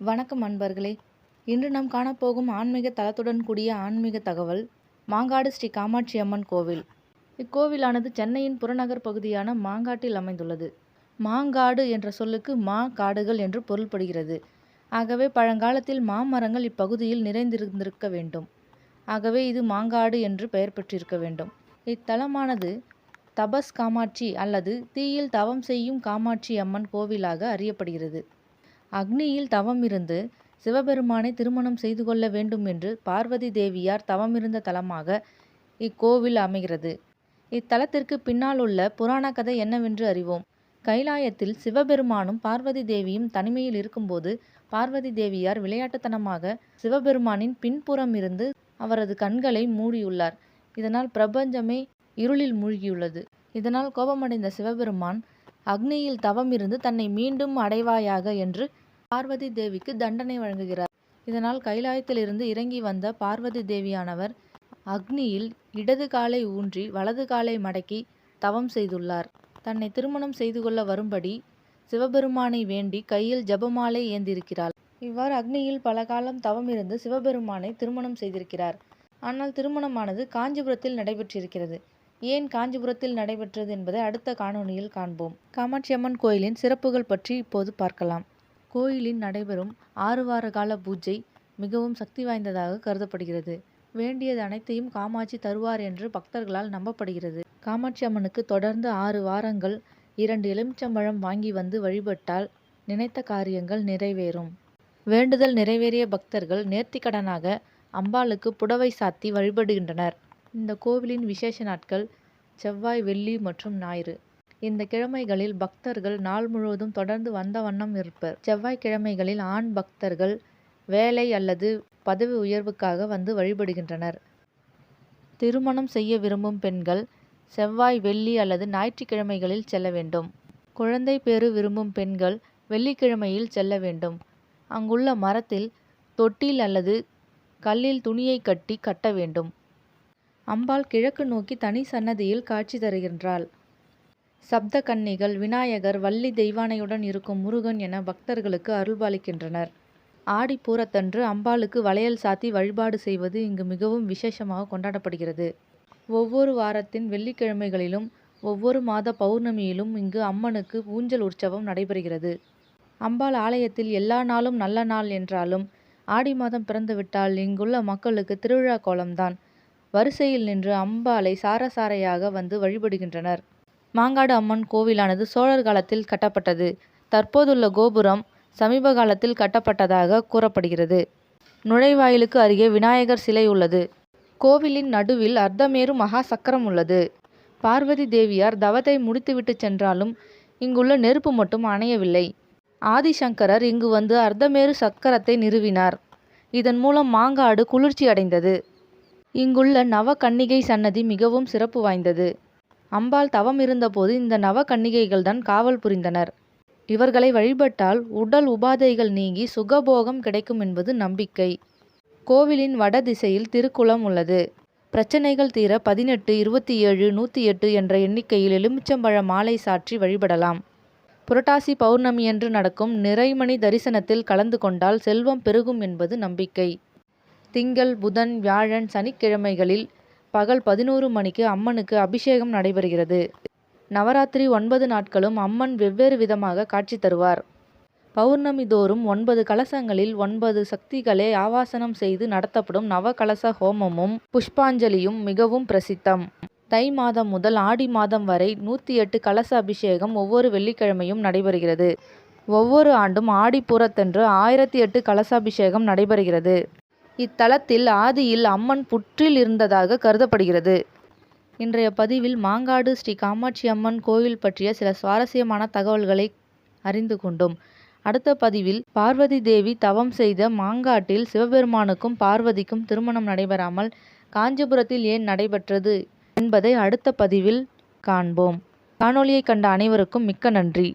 வணக்கம் அன்பர்களே. இன்று நாம் காணப்போகும் ஆன்மீக தலத்துடன் கூடிய ஆன்மீக தகவல் மாங்காடு ஸ்ரீ காமாட்சி அம்மன் கோவில். இக்கோவிலானது சென்னையின் புறநகர் பகுதியான மாங்காட்டில் அமைந்துள்ளது. மாங்காடு என்ற சொல்லுக்கு மா காடுகள் என்று பொருள்படுகிறது. ஆகவே பழங்காலத்தில் மாமரங்கள் இப்பகுதியில் நிறைந்திருந்திருக்க வேண்டும். ஆகவே இது மாங்காடு என்று பெயர் பெற்றிருக்க வேண்டும். இத்தலமானது தபஸ் காமாட்சி அல்லது தீயில் தவம் செய்யும் காமாட்சி அம்மன் கோவிலாக அறியப்படுகிறது. அக்னியில் தவமிருந்து சிவபெருமானை திருமணம் செய்து கொள்ள வேண்டும் என்று பார்வதி தேவியார் தவமிருந்த தலமாக இக்கோவில் அமைகிறது. இத்தலத்திற்கு பின்னால் உள்ள புராண கதை என்னவென்று அறிவோம். கைலாயத்தில் சிவபெருமானும் பார்வதி தேவியும் தனிமையில் இருக்கும்போது பார்வதி தேவியார் விளையாட்டுத்தனமாக சிவபெருமானின் பின்புறம் இருந்து அவரது கண்களை மூடியுள்ளார். இதனால் பிரபஞ்சமே இருளில் மூழ்கியுள்ளது. இதனால் கோபமடைந்த சிவபெருமான் அக்னியில் தவம் இருந்து தன்னை மீண்டும் அடைவாயாக என்று பார்வதி தேவிக்கு தண்டனை வழங்குகிறார். இதனால் கைலாயத்திலிருந்து இறங்கி வந்த பார்வதி தேவியானவர் அக்னியில் இடது காலை ஊன்றி வலது காலை மடக்கி தவம் செய்துள்ளார். தன்னை திருமணம் செய்து கொள்ள வரும்படி சிவபெருமானை வேண்டி கையில் ஜபமாலை ஏந்திருக்கிறாள். இவ்வாறு அக்னியில் பல காலம் தவம் இருந்து சிவபெருமானை திருமணம் செய்திருக்கிறார். ஆனால் திருமணமானது காஞ்சிபுரத்தில் நடைபெற்றிருக்கிறது. ஏன் காஞ்சிபுரத்தில் நடைபெற்றது என்பதை அடுத்த காணொளியில் காண்போம். காமாட்சி அம்மன் கோயிலின் சிறப்புகள் பற்றி இப்போது பார்க்கலாம். கோயிலில் நடைபெறும் ஆறு வார கால பூஜை மிகவும் சக்தி வாய்ந்ததாக கருதப்படுகிறது. வேண்டியது அனைத்தையும் காமாட்சி தருவார் என்று பக்தர்களால் நம்பப்படுகிறது. காமாட்சி அம்மனுக்கு தொடர்ந்து ஆறு வாரங்கள் இரண்டு எலுமிச்சம்பழம் வாங்கி வந்து வழிபட்டால் நினைத்த காரியங்கள் நிறைவேறும். வேண்டுதல் நிறைவேறிய பக்தர்கள் நேர்த்திக்கடனாக அம்பாளுக்கு புடவை சாத்தி வழிபடுகின்றனர். இந்த கோவிலின் விசேஷ நாட்கள் செவ்வாய் வெள்ளி மற்றும் ஞாயிறு. இந்த கிழமைகளில் பக்தர்கள் நாள் முழுவதும் தொடர்ந்து வந்த வண்ணம் இருப்பர். செவ்வாய்க்கிழமைகளில் ஆண் பக்தர்கள் வேலை அல்லது பதவி உயர்வுக்காக வந்து வழிபடுகின்றனர். திருமணம் செய்ய விரும்பும் பெண்கள் செவ்வாய் வெள்ளி அல்லது ஞாயிற்றுக்கிழமைகளில் செல்ல வேண்டும். குழந்தை பேறு விரும்பும் பெண்கள் வெள்ளிக்கிழமையில் செல்ல வேண்டும். அங்குள்ள மரத்தில் தொட்டில் அல்லது கல்லில் துணியை கட்டி கட்ட வேண்டும். அம்பாள் கிழக்கு நோக்கி தனி சன்னதியில் காட்சி தருகின்றாள். சப்த கன்னிகள் விநாயகர் வள்ளி தெய்வானையுடன் இருக்கும் முருகன் என பக்தர்களுக்கு அருள்பாலிக்கின்றனர். ஆடிப்பூரத்தன்று அம்பாளுக்கு வளையல் சாத்தி வழிபாடு செய்வது இங்கு மிகவும் விசேஷமாக கொண்டாடப்படுகிறது. ஒவ்வொரு வாரத்தின் வெள்ளிக்கிழமைகளிலும் ஒவ்வொரு மாத பௌர்ணமியிலும் இங்கு அம்மனுக்கு ஊஞ்சல் உற்சவம் நடைபெறுகிறது. அம்பாள் ஆலயத்தில் எல்லா நாளும் நல்ல நாள் என்றாலும் ஆடி மாதம் பிறந்துவிட்டால் இங்குள்ள மக்களுக்கு திருவிழா கோலம்தான். வரிசையில் நின்று அம்பாளை சாரசாரையாக வந்து வழிபடுகின்றனர். மாங்காடு அம்மன் கோவிலானது சோழர் காலத்தில் கட்டப்பட்டது. தற்போதுள்ள கோபுரம் சமீப காலத்தில் கட்டப்பட்டதாக கூறப்படுகிறது. நுழைவாயிலுக்கு அருகே விநாயகர் சிலை உள்ளது. கோவிலின் நடுவில் அர்த்தமேரு மகா சக்கரம் உள்ளது. பார்வதி தேவியார் தவத்தை முடித்துவிட்டு சென்றாலும் இங்குள்ள நெருப்பு மட்டும் அணையவில்லை. ஆதிசங்கரர் இங்கு வந்து அர்த்தமேரு சக்கரத்தை நிறுவினார். இதன் மூலம் மாங்காடு குளிர்ச்சி அடைந்தது இங்குள்ள நவ கன்னிகை சன்னதி மிகவும் சிறப்பு வாய்ந்தது. அம்பாள் தவம் இருந்தபோது இந்த நவ கன்னிகைகள்தான் காவல் புரிந்தனர். இவர்களை வழிபட்டால் உடல் உபாதைகள் நீங்கி சுகபோகம் கிடைக்கும் என்பது நம்பிக்கை. கோவிலின் வட திசையில் திருக்குளம் உள்ளது. பிரச்சனைகள் தீர பதினெட்டு இருபத்தி ஏழு நூற்றி எட்டு என்ற எண்ணிக்கையில் எலுமிச்சம்பழ மாலை சாற்றி வழிபடலாம். புரட்டாசி பௌர்ணமியன்று நடக்கும் நிறைமணி தரிசனத்தில் கலந்து கொண்டால் செல்வம் பெருகும் என்பது நம்பிக்கை. திங்கள் புதன் வியாழன் சனிக்கிழமைகளில் பகல் பதினோரு மணிக்கு அம்மனுக்கு அபிஷேகம் நடைபெறுகிறது. நவராத்திரி ஒன்பது நாட்களும் அம்மன் வெவ்வேறு விதமாக காட்சி தருவார். பௌர்ணமி தோறும் ஒன்பது கலசங்களில் ஒன்பது சக்திகளை ஆவாசனம் செய்து நடத்தப்படும் நவகலச ஹோமமும் புஷ்பாஞ்சலியும் மிகவும் பிரசித்தம். தை மாதம் முதல் ஆடி மாதம் வரை நூற்றி எட்டு கலச அபிஷேகம் ஒவ்வொரு வெள்ளிக்கிழமையும் நடைபெறுகிறது. ஒவ்வொரு ஆண்டும் ஆடிப்பூரத்தன்று ஆயிரத்தி எட்டு கலசாபிஷேகம் நடைபெறுகிறது. இத்தலத்தில் ஆதியில் அம்மன் புற்றில் இருந்ததாக கருதப்படுகிறது. இன்றைய பதிவில் மாங்காடு ஸ்ரீ காமாட்சி அம்மன் கோவில் பற்றிய சில சுவாரஸ்யமான தகவல்களை அறிந்து கொண்டோம். அடுத்த பதிவில் பார்வதி தேவி தவம் செய்த மாங்காட்டில் சிவபெருமானுக்கும் பார்வதிக்கும் திருமணம் நடைபெறாமல் காஞ்சிபுரத்தில் ஏன் நடைபெற்றது என்பதை அடுத்த பதிவில் காண்போம். காணொளியை கண்ட அனைவருக்கும் மிக்க நன்றி.